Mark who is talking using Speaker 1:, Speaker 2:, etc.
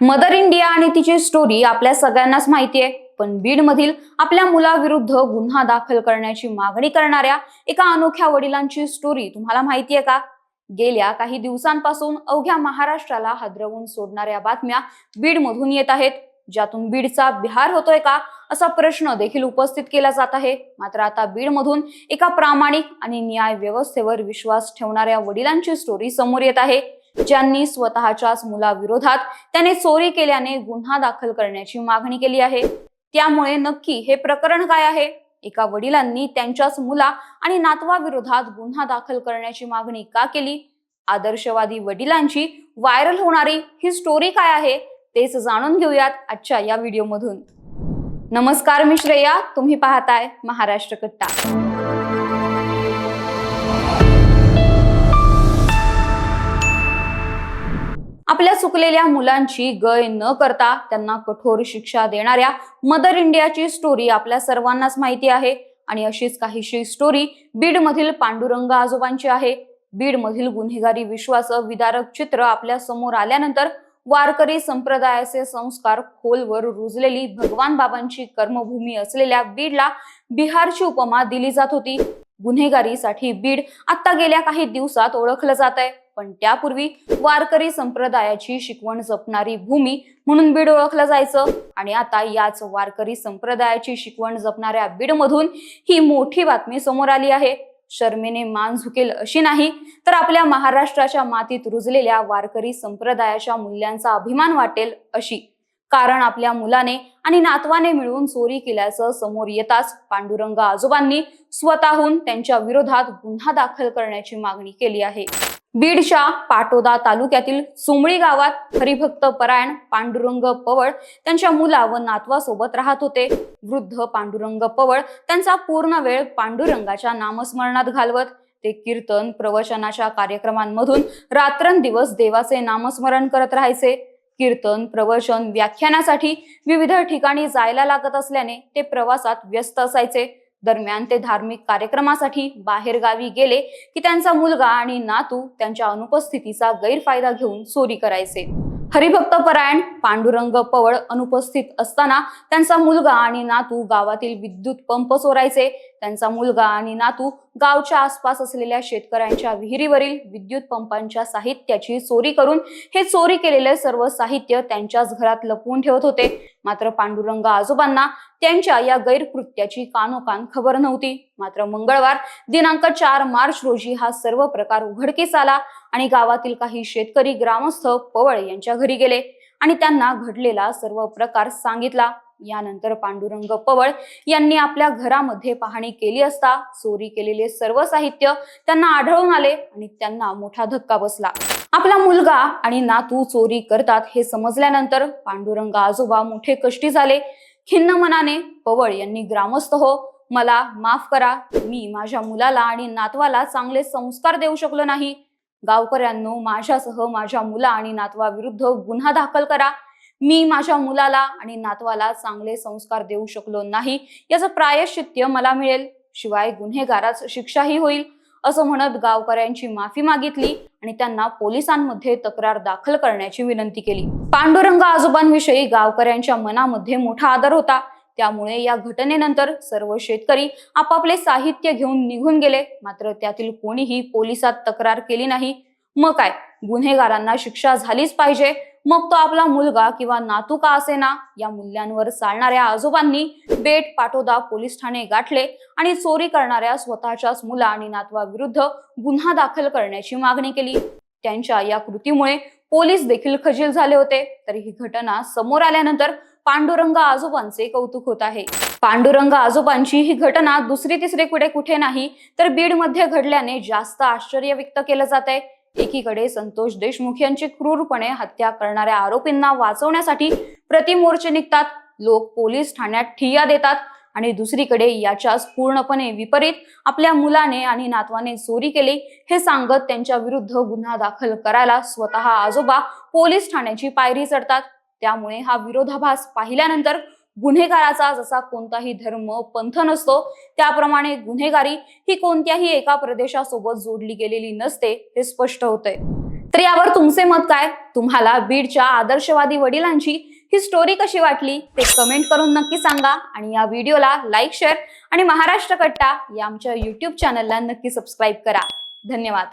Speaker 1: Mother India आणि तिची story आपल्या सगळ्यांनाच माहिती आहे. पण बीड मधील आपल्या मुलाविरुद्ध गुन्हा दाखल करण्याची मागणी करणाऱ्या एका अनोख्या वडिलांची स्टोरी तुम्हाला माहितीये का? गेल्या काही दिवसांपासून अवघ्या महाराष्ट्राला हादरवून सोडणाऱ्या बातम्या बीड मधून येत आहेत. ज्यातून बीडचा बिहार होतोय का? असा प्रश्न देखील उपस्थित केला जात आहे. मात्र आता बीड मधून एका प्रामाणिक आणि न्याय व्यवस्थेवर विश्वास ठेवणाऱ्या वडिलांची स्टोरी समोर येत आहे. ज्यांनी स्वतःच्याच मुलाविरोधात त्याने चोरी केल्याने गुन्हा दाखल करण्याची मागणी केली आहे. त्यामुळे नक्की हे प्रकरण काय आहे? एका वडिलांनी त्यांच्याच मुला आणि नातवाविरोधात गुन्हा दाखल करण्याची मागणी का केली? आदर्शवादी वडिलांची व्हायरल होणारी ही स्टोरी काय आहे? तेच जाणून घेऊयात आजच्या या व्हिडिओमधून नमस्कार मी श्रेया तुम्ही पाहताय महाराष्ट्र कट्टा. आपल्या चुकलेल्या मुलांची गय न करता त्यांना कठोर शिक्षा देणाऱ्या मदर इंडियाची स्टोरी आपल्या सर्वांनाच माहिती आहे. आणि अशीच काहीशी स्टोरी बीड मधील पांडुरंग आजोबांची आहे. बीड मधील गुन्हेगारी विश्वास विदारक चित्र आपल्यासमोर आल्यानंतर वारकरी संप्रदायाचे संस्कार खोलवर रुजलेली भगवान बाबांची कर्मभूमी असलेल्या बीडला बिहारची उपमा दिली जात होती. गुन्हेगारीसाठी बीड आता गेल्या काही दिवसात ओळखलं जात आहे पण त्यापूर्वी वारकरी संप्रदायाची शिकवण जपणारी भूमी म्हणून बीड ओळखलं जायचं. आणि आता याच वारकरी संप्रदायाची शिकवण जपणाऱ्या बीडमधून ही मोठी बातमी समोर आली आहे. शर्मेने मान झुकेल अशी नाही तर आपल्या महाराष्ट्राच्या मातीत रुजलेल्या वारकरी संप्रदायाच्या मूल्यांचा अभिमान वाटेल अशी. कारण आपल्या मुलाने आणि नातवाने मिळून चोरी केल्याचं समोर येताच पांडुरंग आजोबांनी स्वतःहून त्यांच्या विरोधात गुन्हा दाखल करण्याची मागणी केली आहे. बीडच्या पाटोदा तालुक्यातील सुमळी गावात हरिभक्त परायण पांडुरंग पवळ त्यांच्या मुला व नातवासोबत राहत होते. वृद्ध पांडुरंग पवळ त्यांचा पूर्ण वेळ पांडुरंगाच्या नामस्मरणात घालवत. ते कीर्तन प्रवचनाच्या कार्यक्रमांमधून रात्रंदिवस देवाचे नामस्मरण करत राहायचे. कीर्तन प्रवचन व्याख्यानासाठी विविध ठिकाणी जायला लागत असल्याने ते प्रवासात व्यस्त असायचे. दरम्यान ते धार्मिक कार्यक्रमासाठी बाहेर गावी गेले की त्यांचा मुलगा आणि नातू त्यांच्या अनुपस्थितीचा गैरफायदा घेऊन चोरी करायचे. हरिभक्त परायण पांडुरंग पवळ अनुपस्थित असताना त्यांचा मुलगा आणि नातू गावातील विद्युत पंप चोरायचे. त्यांचा मुलगा आणि नातू गावच्या आसपास असलेल्या शेतकऱ्यांच्या विहिरीवरील विद्युत पंपांच्या साहित्याची चोरी करून हे चोरी केलेले सर्व साहित्य त्यांच्याच घरात लपवून ठेवत होते. मात्र पांडुरंग आजोबांना त्यांच्या या गैरकृत्याची कानोकान खबर नव्हती. मात्र मंगळवार दिनांक चार मार्च रोजी हा सर्व प्रकार उघडकीस आला आणि गावातील काही शेतकरी ग्रामस्थ पवळ यांच्या घरी गेले आणि त्यांना घडलेला सर्व प्रकार सांगितला. यानंतर पांडुरंग पवळ यांनी आपल्या घरामध्ये पाहणी केली असता चोरी केलेले सर्व साहित्य त्यांना आढळून आले आणि त्यांना मोठा धक्का बसला. आपला मुलगा आणि नातू चोरी करतात हे समजल्यानंतर पांडुरंग आजोबा मोठे कष्टी झाले. खिन्न मनाने पवळ यांनी ग्रामस्थ हो मला माफ करा मी माझ्या मुलाला आणि नातवाला चांगले संस्कार देऊ शकलो नाही. गावकऱ्यांनो माझ्यासह माझ्या मुला आणि नातवाविरुद्ध गुन्हा दाखल करा. मी माझ्या मुलाला आणि नातवाला चांगले संस्कार देऊ शकलो नाही याचं प्रायश्चित्य मला मिळेल. शिवाय गुन्हेगाराच शिक्षाही होईल असं म्हणत गावकऱ्यांची माफी मागितली. आणि त्यांना पोलिसांमध्ये तक्रार दाखल करण्याची विनंती केली. पांडुरंग आजोबांविषयी गावकऱ्यांच्या मनामध्ये मोठा आदर होता. त्यामुळे या घटनेनंतर सर्व शेतकरी आपापले साहित्य घेऊन निघून गेले. मात्र त्यातील कोणीही पोलिसात तक्रार केली नाही. मग काय? गुन्हेगारांना शिक्षा झालीच पाहिजे. मग तो आपला मुलगा किंवा नातू का असेना? या मूल्यांवर चालणाऱ्या आजोबांनी बेट पाटोदा पोलीस ठाणे गाठले आणि चोरी करणाऱ्या स्वतःच्याच मुला आणि नातवाविरुद्ध गुन्हा दाखल करण्याची मागणी केली. त्यांच्या या कृतीमुळे पोलीस देखील खजील झाले होते. तर ही घटना समोर आल्यानंतर पांडुरंग आजोबांचे कौतुक होत आहे. पांडुरंग आजोबांची ही घटना दुसरी तिसरी कुठे कुठे नाही तर बीडमध्ये घडल्याने जास्त आश्चर्य व्यक्त केलं जात आहे एकीकडे संतोष देशमुख यांची क्रूरपणे हत्या करणाऱ्या आरोपींना वाचवण्यासाठी प्रतिमोर्चे निघतात. लोक पोलीस ठाण्यात ठिय्या देतात आणि दुसरीकडे याच्याच पूर्णपणे विपरीत आपल्या मुलाने आणि नातवाने चोरी केली हे सांगत त्यांच्या विरुद्ध गुन्हा दाखल करायला स्वतः आजोबा पोलीस ठाण्याची पायरी चढतात. त्यामुळे हा विरोधाभास पाहिल्यानंतर गुन्हेगाराचा जसा कोणताही धर्म पंथ नसतो त्याप्रमाणे गुन्हेगारी ही कोणत्याही एका प्रदेशासोबत जोडली गेलेली नसते हे स्पष्ट होतंय. तर यावर तुमचे मत काय? तुम्हाला बीडच्या आदर्शवादी वडिलांची ही स्टोरी कशी वाटली? ते कमेंट करून नक्की सांगा आणि या व्हिडिओला लाईक शेअर आणि महाराष्ट्र कट्टा या आमच्या युट्यूब चॅनलला नक्की सबस्क्राईब करा. धन्यवाद.